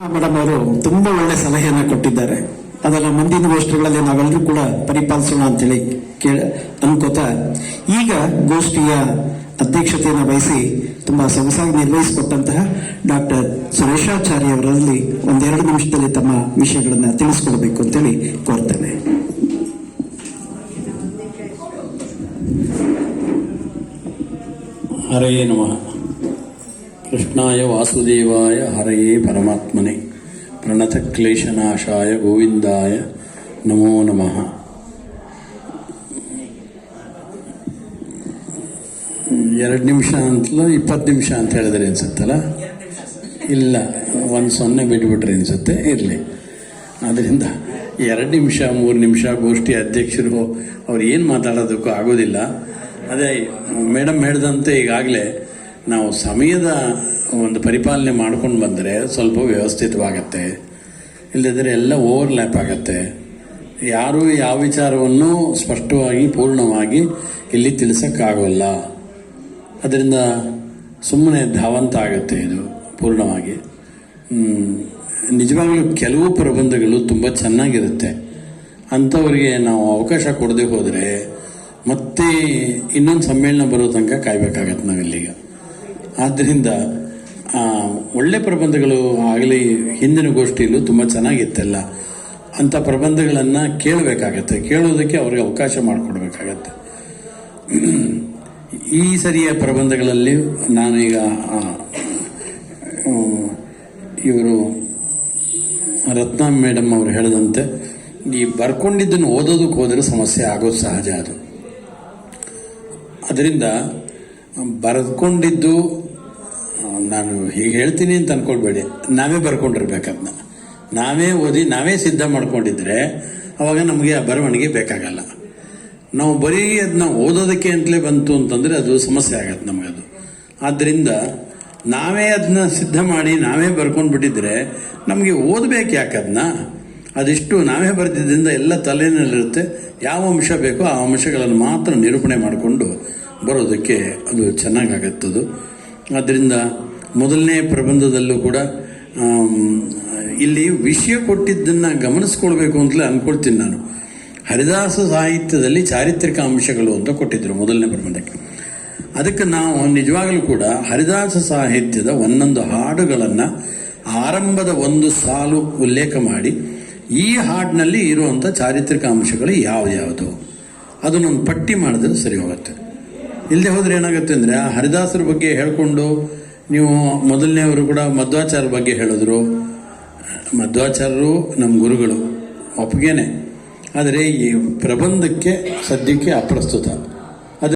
Madam ಅವರು ತುಂಬಾ ಒಳ್ಳೆ ಸಲಹೆಯನ್ನ ಕೊಟ್ಟಿದ್ದಾರೆ. ಅದನ್ನ ಮುಂದಿನ ಗೋಷ್ಠಿಗಳಲ್ಲಿ ನಾವೆಲ್ಲರೂ ಕೂಡ ಪರಿಪಾಲಿಸೋಣ ಅಂತೇಳಿ ಕೇಳ, ಅನ್ಕೋತ, ಈಗ ಗೋಷ್ಠಿಯ ಅಧ್ಯಕ್ಷತೆಯನ್ನು ವಹಿಸಿ ತುಂಬಾ ಸೊಗಸಾಗಿ ನಿರ್ವಹಿಸಿಕೊಟ್ಟಂತಹ ಡಾಕ್ಟರ್ ಸುರೇಶಾಚಾರ್ಯ ಅವರಲ್ಲಿ ಒಂದೆರಡು ನಿಮಿಷದಲ್ಲಿ ತಮ್ಮ ವಿಷಯಗಳನ್ನ ತಿಳಿಸ್ಕೊಡ್ಬೇಕು ಅಂತೇಳಿ ಕೋರ್ತೇನೆ. ಹರೆಯೇ ನಮಃ. ಕೃಷ್ಣಾಯ ವಾಸುದೇವಾಯ ಹರಯೇ ಪರಮಾತ್ಮನೆ. ಪ್ರಣತ ಕ್ಲೇಶನಾಶಾಯ ಗೋವಿಂದಾಯ ನಮೋ ನಮಃ. ಎರಡು ನಿಮಿಷ ಅಂತಲೂ ಇಪ್ಪತ್ತು ನಿಮಿಷ ಅಂತ ಹೇಳಿದ್ರೆ ಅನ್ಸುತ್ತಲ್ಲ? ಇಲ್ಲ, ಒಂದು ಸೊನ್ನೆ ಬಿಟ್ಬಿಟ್ರೆ ಅನ್ಸುತ್ತೆ, ಇರಲಿ. ಆದ್ದರಿಂದ ಎರಡು ನಿಮಿಷ, ಮೂರು ನಿಮಿಷ ಗೋಷ್ಠಿ ಅಧ್ಯಕ್ಷರು ಅವ್ರು ಏನು ಮಾತಾಡೋದಕ್ಕೂ ಆಗೋದಿಲ್ಲ. ಅದೇ, ಮೇಡಮ್ ಹೇಳಿದಂತೆ ಈಗಾಗಲೇ ನಾವು ಸಮಯದ ಒಂದು ಪರಿಪಾಲನೆ ಮಾಡ್ಕೊಂಡು ಬಂದರೆ ಸ್ವಲ್ಪ ವ್ಯವಸ್ಥಿತವಾಗತ್ತೆ. ಇಲ್ಲದಿದ್ದರೆ ಎಲ್ಲ ಓವರ್ಲ್ಯಾಪ್ ಆಗತ್ತೆ. ಯಾರೂ ಯಾವ ವಿಚಾರವನ್ನು ಸ್ಪಷ್ಟವಾಗಿ, ಪೂರ್ಣವಾಗಿ ಇಲ್ಲಿ ತಿಳಿಸೋಕ್ಕಾಗೋಲ್ಲ. ಅದರಿಂದ ಸುಮ್ಮನೆ ಧಾವಂತ ಆಗುತ್ತೆ ಇದು, ಪೂರ್ಣವಾಗಿ. ನಿಜವಾಗಲೂ ಕೆಲವು ಪ್ರಬಂಧಗಳು ತುಂಬ ಚೆನ್ನಾಗಿರುತ್ತೆ. ಅಂಥವರಿಗೆ ನಾವು ಅವಕಾಶ ಕೊಡದೆ ಹೋದರೆ ಮತ್ತೆ ಇನ್ನೊಂದು ಸಮ್ಮೇಳನ ಬರೋ ತನಕ ಕಾಯ್ಬೇಕಾಗತ್ತೆ ನಾವಿಲ್ಲಿಗ. ಆದ್ದರಿಂದ ಒಳ್ಳೆ ಪ್ರಬಂಧಗಳು ಆಗಲಿ, ಹಿಂದಿನ ಗೋಷ್ಠಿಯಲ್ಲೂ ತುಂಬ ಚೆನ್ನಾಗಿತ್ತಲ್ಲ. ಅಂಥ ಪ್ರಬಂಧಗಳನ್ನು ಕೇಳಬೇಕಾಗತ್ತೆ. ಕೇಳೋದಕ್ಕೆ ಅವ್ರಿಗೆ ಅವಕಾಶ ಮಾಡಿಕೊಡ್ಬೇಕಾಗತ್ತೆ. ಈ ಸರಿಯ ಪ್ರಬಂಧಗಳಲ್ಲಿ ನಾನೀಗ ಇವರು ರತ್ನ ಮೇಡಮ್ ಅವರು ಹೇಳಿದಂತೆ, ಈ ಬರ್ಕೊಂಡಿದ್ದನ್ನು ಓದೋದಕ್ಕೆ ಹೋದರೆ ಸಮಸ್ಯೆ ಆಗೋದು ಸಹಜ ಅದು. ಅದರಿಂದ ಬರೆದುಕೊಂಡಿದ್ದು ನಾನು ಹೀಗೆ ಹೇಳ್ತೀನಿ ಅಂತ ಅನ್ಕೊಳ್ಬೇಡಿ. ನಾವೇ ಬರ್ಕೊಂಡಿರ್ಬೇಕದನ್ನ ನಾವೇ ಓದಿ, ನಾವೇ ಸಿದ್ಧ ಮಾಡ್ಕೊಂಡಿದ್ರೆ ಅವಾಗ ನಮಗೆ ಆ ಬರವಣಿಗೆ ಬೇಕಾಗಲ್ಲ. ನಾವು ಬರೀ ಅದನ್ನ ಓದೋದಕ್ಕೆ ಅಂತಲೇ ಬಂತು ಅಂತಂದರೆ ಅದು ಸಮಸ್ಯೆ ಆಗತ್ತೆ ನಮಗದು. ಆದ್ದರಿಂದ ನಾವೇ ಅದನ್ನ ಸಿದ್ಧ ಮಾಡಿ, ನಾವೇ ಬರ್ಕೊಂಡು ಬಿಟ್ಟಿದ್ರೆ ನಮಗೆ ಓದಬೇಕು ಯಾಕೆ ಅದನ್ನ ಅದಿಷ್ಟು ನಾವೇ ಬರೆದಿದ್ದರಿಂದ ಎಲ್ಲ ತಲೆಯಲ್ಲಿರುತ್ತೆ ಯಾವ ಅಂಶ ಬೇಕೋ ಆ ಅಂಶಗಳನ್ನು ಮಾತ್ರ ನಿರೂಪಣೆ ಮಾಡಿಕೊಂಡು ಬರೋದಕ್ಕೆ ಅದು ಚೆನ್ನಾಗಾಗತ್ತದು. ಆದ್ದರಿಂದ ಮೊದಲನೇ ಪ್ರಬಂಧದಲ್ಲೂ ಕೂಡ ಇಲ್ಲಿ ವಿಷಯ ಕೊಟ್ಟಿದ್ದನ್ನು ಗಮನಿಸ್ಕೊಳ್ಬೇಕು ಅಂತಲೇ ಅಂದ್ಕೊಳ್ತೀನಿ ನಾನು. ಹರಿದಾಸ ಸಾಹಿತ್ಯದಲ್ಲಿ ಚಾರಿತ್ರಿಕ ಅಂಶಗಳು ಅಂತ ಕೊಟ್ಟಿದ್ದರು ಮೊದಲನೇ ಪ್ರಬಂಧಕ್ಕೆ. ಅದಕ್ಕೆ ನಾವು ನಿಜವಾಗಲೂ ಕೂಡ ಹರಿದಾಸ ಸಾಹಿತ್ಯದ ಒಂದೊಂದು ಹಾಡುಗಳನ್ನು ಆರಂಭದ ಒಂದು ಸಾಲು ಉಲ್ಲೇಖ ಮಾಡಿ, ಈ ಹಾಡಿನಲ್ಲಿ ಇರುವಂಥ ಚಾರಿತ್ರಿಕ ಅಂಶಗಳು ಯಾವ್ಯಾವುದು? ಅದನ್ನೊಂದು ಪಟ್ಟಿ ಮಾಡಿದ್ರೆ ಸರಿ ಹೋಗುತ್ತೆ. ಇಲ್ಲದೆ ಹೋದ್ರೆ ಏನಾಗುತ್ತೆ ಅಂದರೆ ಆ ಹರಿದಾಸರ ಬಗ್ಗೆ ಹೇಳಿಕೊಂಡು ನೀವು ಮೊದಲನೇವರು ಕೂಡ ಮಧ್ವಾಚಾರ ಬಗ್ಗೆ ಹೇಳಿದ್ರು. ಮಧ್ವಾಚಾರ್ಯರು ನಮ್ಮ ಗುರುಗಳು ಒಪ್ಪಿಗೆನೆ ಆದರೆ ಈ ಪ್ರಬಂಧಕ್ಕೆ ಸದ್ಯಕ್ಕೆ ಅಪ್ರಸ್ತುತ.